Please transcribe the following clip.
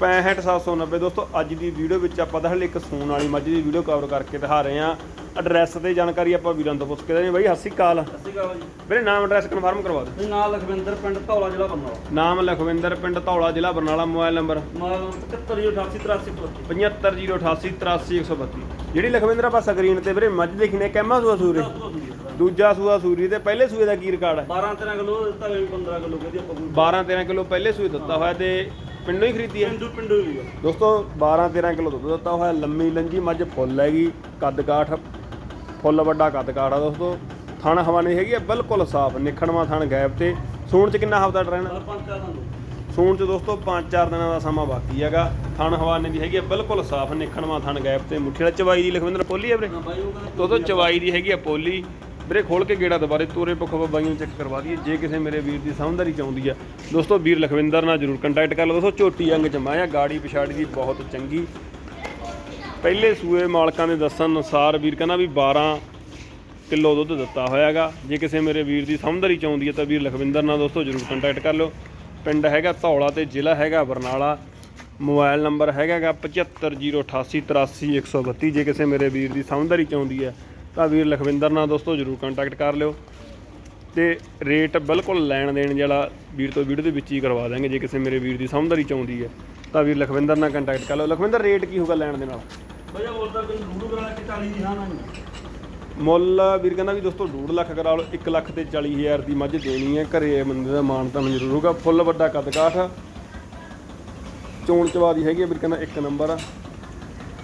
65790 ਦੋਸਤੋ ਅੱਜ ਦੀ ਵੀਡੀਓ ਵਿੱਚ ਆਪਾਂ ਤਾਂ ਹਲੇ ਇੱਕ ਸੂਣ ਵਾਲੀ ਮੱਝ ਦੀ ਵੀਡੀਓ ਕਵਰ ਕਰਕੇ ਦਿਖਾ ਰਹੇ ਹਾਂ। ਐਡਰੈਸ ਤੇ ਜਾਣਕਾਰੀ ਆਪਾਂ ਵੀਰਾਂ ਤੋਂ ਪੁੱਛ ਕੇ ਦੇਣੀ ਬਾਈ ਸ਼੍ਰੀ ਅਕਾਲ। ਸਤਿ ਸ਼੍ਰੀ ਅਕਾਲ ਜੀ। ਵੀਰੇ ਨਾਮ ਐਡਰੈਸ ਕਨਫਰਮ ਕਰਵਾ ਦਿਓ। ਮੇਰਾ ਨਾਮ ਲਖਵਿੰਦਰ ਪਿੰਡ ਧੌਲਾ ਜ਼ਿਲ੍ਹਾ ਬੰਨਾਲਾ ਨਾਮ ਲਖਵਿੰਦਰ ਪਿੰਡ ਧੌਲਾ ਜ਼ਿਲ੍ਹਾ ਬਰਨਾਲਾ ਮੋਬਾਈਲ ਨੰਬਰ ਮਾਲ 75088 7508838132 ਜਿਹੜੀ ਲਖਵਿੰਦਰ ਆਪਾਂ ਸਕਰੀਨ ਤੇ ਵੀਰੇ ਮੱਝ ਦੇਖੀ ਨੇ ਕਹਿਮਾ ਸੂਆ ਸੂਰੇ। ਦੂਜਾ ਸੂਆ ਸੂਰੀ ਤੇ ਪਹਿਲੇ ਸੂਏ ਦਾ ਕੀ ਰਿਕਾਰਡ ਹੈ? 12 13 ਕਿਲੋ ਦਿੱਤਾ ਵੀ 15 ਕਿਲੋ ਕਹਿੰਦੀ ਆਪਾਂ ਕੋਈ 12 13 ਕਿਲੋ ਪਹਿਲੇ ਸੂਏ ਦਿੱਤਾ ਹੋਇਆ ਤੇ ਪਿੰਡੋਂ ਹੀ ਖਰੀਦੀ ਹੈ? ਪਿੰਡੂ ਪਿੰਡੂ ਵੀ ਆ ਦੋਸਤੋ 12 13 ਕਿਲੋ ਦੁੱਧ ਦਿੱਤਾ ਹੋਇਆ ਲੰਮੀ ਲੰਜੀ ਮੱਝ ਫੁੱਲ ਹੈਗੀ ਕੱਦ ਕਾਠ ਫੁੱਲ ਵੱਡਾ ਕੱਦ ਕਾਠ ਆ ਦੋਸਤੋ। ਥਣ ਹਵਾਨੇ ਹੈਗੀ ਆ ਬਿਲਕੁਲ ਸਾਫ਼ ਨਿਖਣਵਾ ਥਣ ਗੈਪ ਤੇ। ਸੂਣ ਚ ਕਿੰਨਾ ਹਫਤਾ ਦਿਨ ਸੂਣ ਚ ਦੋਸਤੋ 5-4 ਦਿਨਾਂ ਦਾ ਸਮਾਂ ਬਾਕੀ ਹੈਗਾ। ਥਣ ਹਵਾਨੇ ਦੀ ਹੈਗੀ ਆ ਬਿਲਕੁਲ ਸਾਫ਼ ਨਿਖਣਵਾ ਥਣ ਗੈਪ ਤੇ। ਮੁੱਠੀ ਵਾਲਾ ਚਵਾਈ ਦੀ ਲਖਵਿੰਦਰ ਪੋਲੀ ਆ ਵੀਰੇ? ਦੋਸਤੋ ਚਵਾਈ ਦੀ ਹੈਗੀ ਆ ਪੋਲੀ। ਵੀਰੇ ਖੋਲ ਕੇ ਗੇੜਾ ਦੁਬਾਰੇ ਤੋਰੇ ਪੱਖੋਂ ਬਾਈਆਂ ਚੈੱਕ ਕਰਵਾ ਦਈਏ, ਜੇ ਕਿਸੇ ਮੇਰੇ ਵੀਰ ਦੀ ਸਮਝਦਾਰੀ ਚਾਹੁੰਦੀ ਆ। ਦੋਸਤੋ, ਵੀਰ ਲਖਵਿੰਦਰ ਨਾਲ ਜਰੂਰ ਕੰਟੈਕਟ ਕਰ ਲਓ ਦੋਸਤੋ, ਝੋਟੀ ਅੰਗ ਚ ਮਾਇਆ, ਗਾੜੀ ਪਿਛਾੜੀ ਦੀ ਬਹੁਤ ਚੰਗੀ। ਪਹਿਲੇ ਸੂਏ ਮਾਲਕਾਂ ਦੇ ਦੱਸਣ ਅਨੁਸਾਰ ਵੀਰ ਕਹਿੰਦਾ ਵੀ 12 ਕਿਲੋ ਦੁੱਧ ਦਿੱਤਾ ਹੋਇਆਗਾ। ਜੇ ਕਿਸੇ ਮੇਰੇ ਵੀਰ ਦੀ ਸਮਝਦਾਰੀ ਚਾਹੁੰਦੀ ਹੈ ਤਾਂ ਵੀਰ ਲਖਵਿੰਦਰ ਨਾਲ ਦੋਸਤੋ ਜਰੂਰ ਕੰਟੈਕਟ ਕਰ ਲਓ। ਪਿੰਡ ਹੈਗਾ ਧੌਲਾ ਤੇ ਜ਼ਿਲ੍ਹਾ ਹੈਗਾ ਬਰਨਾਲਾ। ਮੋਬਾਈਲ ਨੰਬਰ ਹੈਗਾਗਾ 7508838132 ਜੇ ਕਿਸੇ ਮੇਰੇ ਵੀਰ ਦੀ ਸਮਝਦਾਰੀ ਚਾਹੁੰਦੀ ਹੈ ਤਾਂ ਵੀਰ ਲਖਵਿੰਦਰ ਨਾਲ ਦੋਸਤੋ ਜਰੂਰ ਕੰਟੈਕਟ ਕਰ ਲਿਓ। ਤੇ ਰੇਟ ਬਿਲਕੁਲ ਲੈਣ ਦੇਣ ਜਿਹੜਾ ਵੀਰ ਤੋਂ ਵੀਡੀਓ ਦੇ ਵਿੱਚ ਹੀ ਕਰਵਾ ਦਾਂਗੇ ਜੇ ਕਿਸੇ ਮੇਰੇ ਵੀਰ ਦੀ ਸਮਝਦਾਰੀ ਚਾਹੁੰਦੀ ਹੈ ਤਾਂ ਵੀਰ ਲਖਵਿੰਦਰ ਨਾਲ ਕੰਟੈਕਟ ਕਰ ਲਓ। ਲਖਵਿੰਦਰ ਰੇਟ ਕੀ ਹੋਊਗਾ ਲੈਣ ਦੇ ਨਾਲ ਉਹ ਬੋਲਦਾ ਕਿ ਲੂਡੂ ਕਰਾ ਕੇ 40 ਦੀ ਹਾਂ। ਨਾ ਮੁੱਲ ਵੀਰ ਕਹਿੰਦਾ ਵੀ ਦੋਸਤੋ 2 ਲੱਖ ਕਰਾ ਲਓ 1 ਲੱਖ ਤੇ 40000 ਦੀ ਮੱਝ ਦੇਣੀ ਹੈ। ਘਰੇ ਬੰਦੇ ਦਾ ਮਾਣ ਤਾਂ ਜ਼ਰੂਰ ਹੋਊਗਾ। ਫੁੱਲ ਵੱਡਾ ਕੱਦ ਕਾਠ। ਚੋਣ ਚਵਾ ਦੀ ਹੈਗੀ ਵੀਰ ਕਹਿੰਦਾ ਇੱਕ ਨੰਬਰ। ਆ